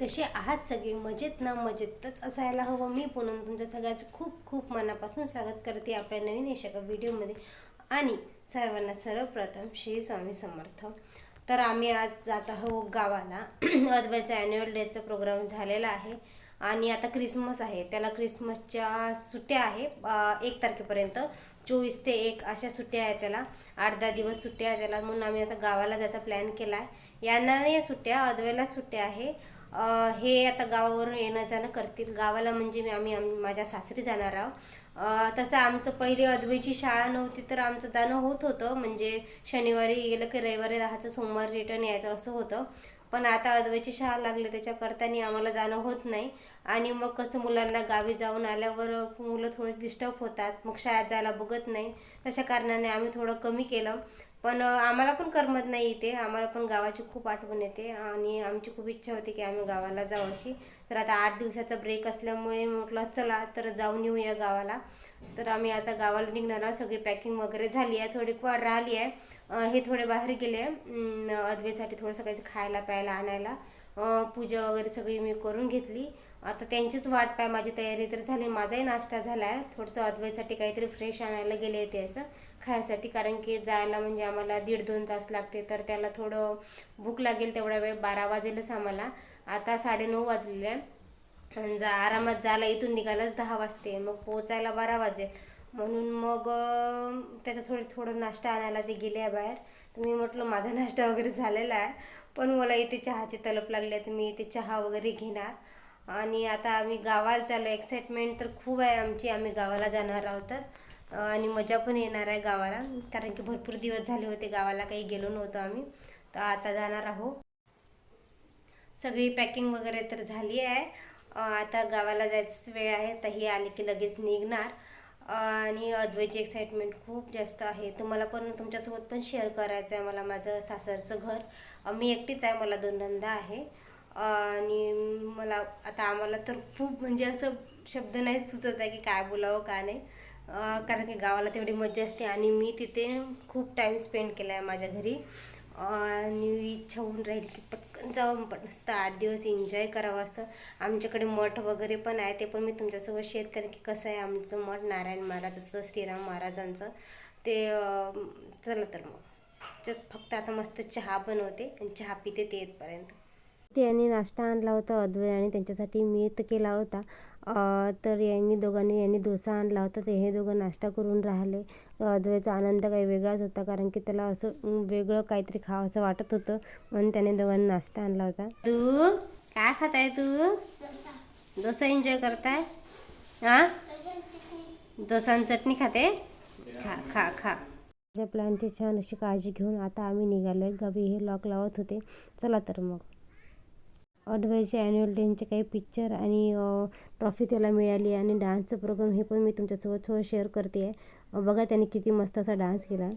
कसे आहात सगळे? मजेत ना? मजेतच असायला हवं. मी पूनम तुमच्या सगळ्याचं खूप खूप मनापासून स्वागत करते आपल्या नवीन एका व्हिडिओमध्ये. आणि सर्वांना सर्वप्रथम श्री स्वामी समर्थ. तर आम्ही आज जात आहोत गावाला. अद्वैचा ॲन्युअल डेचा प्रोग्राम झालेला आहे. आणि आता क्रिसमस आहे. त्याला क्रिसमसच्या सुट्ट्या आहे. एक तारखेपर्यंत. चोवीस ते एक अशा सुट्ट्या आहेत त्याला. आठ दहा दिवस सुट्ट्या आहे त्याला. म्हणून आम्ही आता गावाला जायचा प्लॅन केला आहे यांना नाही सुट्ट्या अद्वैला सुट्ट्या आहे. हे आता गावावरून येणं जाणं करतील. गावाला म्हणजे मी आम्ही माझ्या सासरी जाणार आहोत. तसं आमचं पहिले अद्वैची शाळा नव्हती तर आमचं जाणं होत होतं. म्हणजे शनिवारी गेलं की रविवारी राहायचं सोमवारी रिटर्न यायचं असं होतं. पण आता अद्वैची शाळा लागली त्याच्याकरतानी आम्हाला जाणं होत नाही. आणि मग कसं मुलांना गावी जाऊन आल्यावर मुलं थोडेसे डिस्टर्ब होतात. मग शाळेत जायला बघत नाही. तशा कारणाने आम्ही थोडं कमी केलं. पण आम्हाला पण करमत नाही इथे. आम्हाला पण गावाची खूप आठवण येते. आणि आमची खूप इच्छा होती की आम्ही गावाला जाऊ अशी. तर आता आठ दिवसाचा ब्रेक असल्यामुळे म्हटलं चला तर जाऊन येऊया गावाला. तर आम्ही आता गावाला निघणार. आहोत सगळी पॅकिंग वगैरे झाली आहे. थोडीफार राहिली आहे. हे थोडे बाहेर गेले अदवेसाठी थोडंसं काही खायला प्यायला आणायला. पूजा वगैरे सगळी मी करून घेतली. आता त्यांचीच वाट पाय माझी तयारी तर झाली. माझाही नाश्ता झाला आहे थोडंसं अद्वैसाठी काहीतरी फ्रेश आणायला गेले होते असं खायसाठी. कारण की जायला म्हणजे आम्हाला दीड दोन तास लागते. तर त्याला थोडं भूक लागेल तेवढा वेळ बारा वाजेलच आम्हाला. आता साडेनऊ वाजलेले आहे. आणि जा आरामात जायला इथून निघायलाच दहा वाजते. मग पोचायला बारा वाजेल म्हणून मग त्याच्या थोडं थोडं नाश्ता आणायला ते गेले आहे बाहेर. तर मी म्हटलं माझा नाश्ता वगैरे झालेला आहे. पण मला इथे चहाची तलप लागली आहे तर मी इथे चहा वगैरे घेणार. आणि आता आम्ही गावाला चाललो एक्साइटमेंट तर खूप आहे आमची. आम्ही गावाला जाणार आहोत. तर आणि मजा पण येणार आहे गावाला. कारण की भरपूर दिवस झाले होते गावाला काही गेलो नव्हतो आम्ही. तर आता जाणार आहोत. सगळी पॅकिंग वगैरे तर झाली आहे. आता गावाला जायचीच वेळ आहे. तर ही आली की लगेच निघणार. आणि अद्वैची एक्साइटमेंट खूप जास्त आहे. तुम्हाला पण तुमच्यासोबत पण शेअर करायचं आहे मला माझं सासरचं घर. मी एकटीच आहे मला दोन धंदा आहे. आणि मला आता आम्हाला तर खूप म्हणजे असं शब्द नाही सुचत आहे की काय बोलावं का नाही. कारण की गावाला तेवढी मजा असते आणि मी तिथे खूप टाईम स्पेंड केला आहे माझ्या घरी. आणि इच्छा होऊन राहील की पटकन जाऊन पण मस्त आठ दिवस एन्जॉय करावं असं. आमच्याकडे मठ वगैरे पण आहे ते पण मी तुमच्यासोबत शेअर करेन की कसं आहे आमचं मठ नारायण महाराजाचं श्रीराम महाराजांचं. ते चला तर मग. फक्त आता मस्त चहा बनवते आणि चहा पिते ते येतपर्यंत. त्यांनी नाश्ता आणला होता अद्वै आणि त्यांच्यासाठी मी तर केला होता. अं, तर यांनी दोघांनी यांनी डोसा आणला होता. ते हे दोघं नाश्ता करून राहिले. अद्वैचा आनंद काही वेगळाच होता कारण की त्याला असं वेगळं काहीतरी खावं असं वाटत होतं. म्हणून त्याने दोघांनी नाश्ता आणला होता. तू काय खात आहे तू? डोसा एन्जॉय करताय? हा डोसा चटणी खाते? खा खा खा. माझ्या प्लॅनची छान अशी काळजी घेऊन आता आम्ही निघालोय. गावी हे लॉक लावत होते. चला तर मग. अडवायचे ॲन्युअल डेंचे काही पिक्चर आणि ट्रॉफी त्याला मिळाली आणि डान्सचं प्रोग्राम हे पण मी तुमच्यासोबत थोडं शेअर करते आहे बघा त्याने किती मस्त असा डान्स केला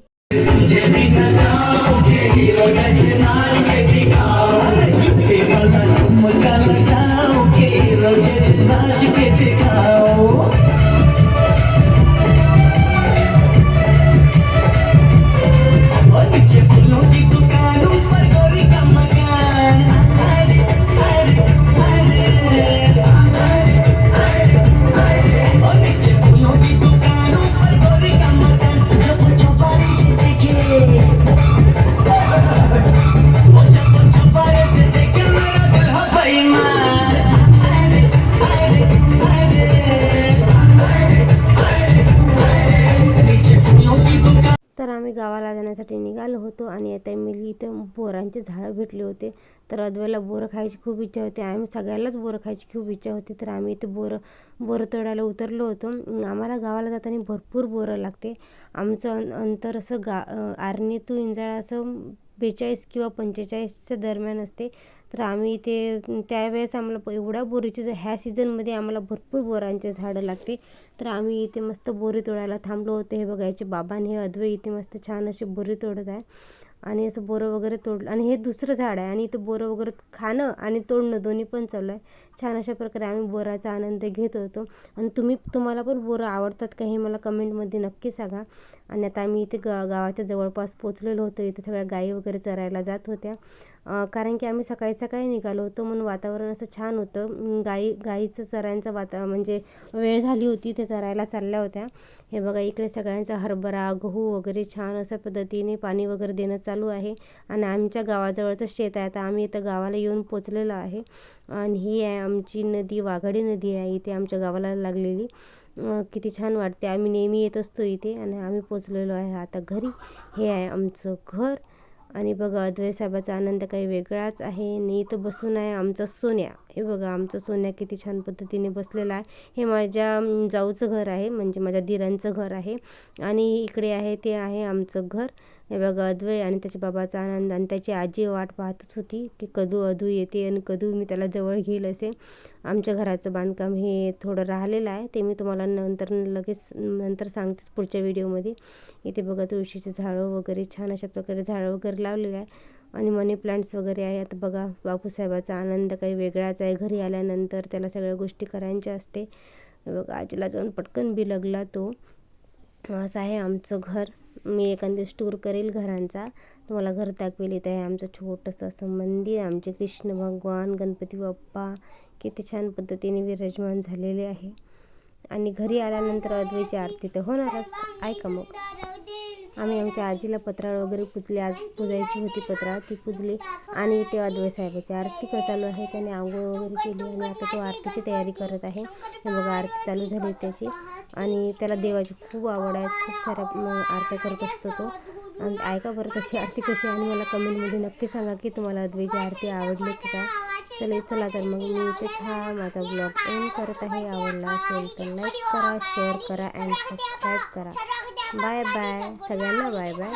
गावाला निघालो होतो आणि आता मी इथं बोरांचे झाडं भेटले होते. तर अद्वैला बोरं खायची खूप इच्छा होती. आम्ही सगळ्यालाच बोरं खायची खूप इच्छा होती. तर आम्ही इथे बोरं बोरं तोडायला उतरलो होतो. आम्हाला गावाला जाताना भरपूर बोरं लागते. आमचं अं- अंतर असं गा अं, आर्णी टू इंजाळा असं बेचाळीस किंवा पंचेचाळीसच्या दरम्यान असते. तर आम्ही इथे त्यावेळेस आम्हाला एवढ्या बोरीचे जर ह्या सीझनमध्ये आम्हाला भरपूर बोरांचे झाडं लागते. तर आम्ही इथे मस्त बोरी तोडायला थांबलो होतो. हे बघायचे बाबांनी हे अद्वै इथे मस्त छान अशी बोरी तोडत आहे. आणि असं बोरं वगैरे तोडलं. आणि हे दुसरं झाड आहे आणि इथं बोरं वगैरे खाणं आणि तोडणं दोन्ही पण चालू आहे. छान अशा प्रकारे आम्ही बोराचा आनंद घेत होतो. आणि तुम्ही तुम्हाला पण बोरं आवडतात का हे मला कमेंटमध्ये नक्की सांगा. आणि आता आम्ही इथे गा गावाच्या जवळपास पोचलेलो होतो. इथे सगळ्या गाई वगैरे चरायला जात होत्या. कारण की आम्ही सकाळी सकाळी निघालो होतो म्हणून वातावरण असं छान होतं. गाई गाईचं चरायचं वाता म्हणजे वेळ झाली होती ते चरायला चालल्या होत्या. हे बघा इकडे सगळ्यांचा हरभरा गहू वगैरे छान अशा पद्धतीने पाणी वगैरे देणं चालू आहे. आणि आमच्या गावाजवळचं शेत आहे. आता आम्ही इथं गावाला येऊन पोचलेलो आहे. आणि ही आहे आमची नदी वाघाडी नदी आहे. इथे आमच्या गावाला लागलेली. किती छान वाटते. आम्ही नेहमी येत असतो इथे आणि आम्ही पोचलेलो आहे. आता घरी हे आहे आमचं घर. आणि बघा अद्वैत साहेबाचा आनंद काही वेगळाच आहे. आणि इथं बसून आहे आमचा सोन्या. हे बघा आमचं सोन्या किती छान पद्धतीने बसलेला आहे. हे माझ्या जाऊचं घर आहे म्हणजे माझ्या दिरांचं घर आहे. आणि इकडे आहे ते आहे आमचं घर. हे बघा अद्वय आणि त्याच्या बाबाचा आनंद आणि त्याची आजी वाट पाहतच होती की कधू अधू येते आणि कधू मी त्याला जवळ घेईल असे. आमच्या घराचं बांधकाम हे थोडं राहिलेलं आहे ते मी तुम्हाला नंतर लगेच नंतर सांगतेच पुढच्या व्हिडिओमध्ये. इथे बघा तुळशीचे झाडं वगैरे छान अशा प्रकारे झाडं वगैरे लावलेले आहे आणि मनी प्लांट्स वगैरे आहे. आता बघा बापूसाहेबाचा आनंद काही वेगळाच आहे. घरी आल्यानंतर त्याला सगळ्या गोष्टी करायच्या असते. बघा आजीला जाऊन पटकन बी लागला तो. असं आहे आमचं घर. मी एखाद दिवस टूर करेल घरांचा तुम्हाला घर दाखवेल. इथे आहे आमचं छोटंसं असं मंदिर आमचे कृष्ण भगवान गणपती बाप्पा. किती छान पद्धतीने विराजमान झालेले आहे. आणि घरी आल्यानंतर अद्वैची आरती तर होणारच. ऐका मग. आम्ही आमच्या आजीला पत्राळ वगैरे पुजले. आज पुजायची होती पत्राळ. ती पुजली. आणि तेव्हा अद्वै साहेबाची आरती क चालू आहे. त्याने आंघोळ वगैरे केली आणि आता तो आरतीची तयारी करत आहे. बघा आरती चालू झाली त्याची. आणि त्याला देवाची खूप आवड आहे. खूप साऱ्या आरत्या करत असतो तो. आणि ऐका बरं तशी आरती कशी आणि मला कमेंटमध्ये नक्की सांगा की तुम्हाला अद्वैची आरती आवडली की काय? चला चला तर मग मी इथे हा माझा ब्लॉग एंड करत आहे. आवडला असेल तर लाईक करा शेअर करा अँड सबस्क्राईब करा. Bye bye. सगळ्यांना बाय बाय.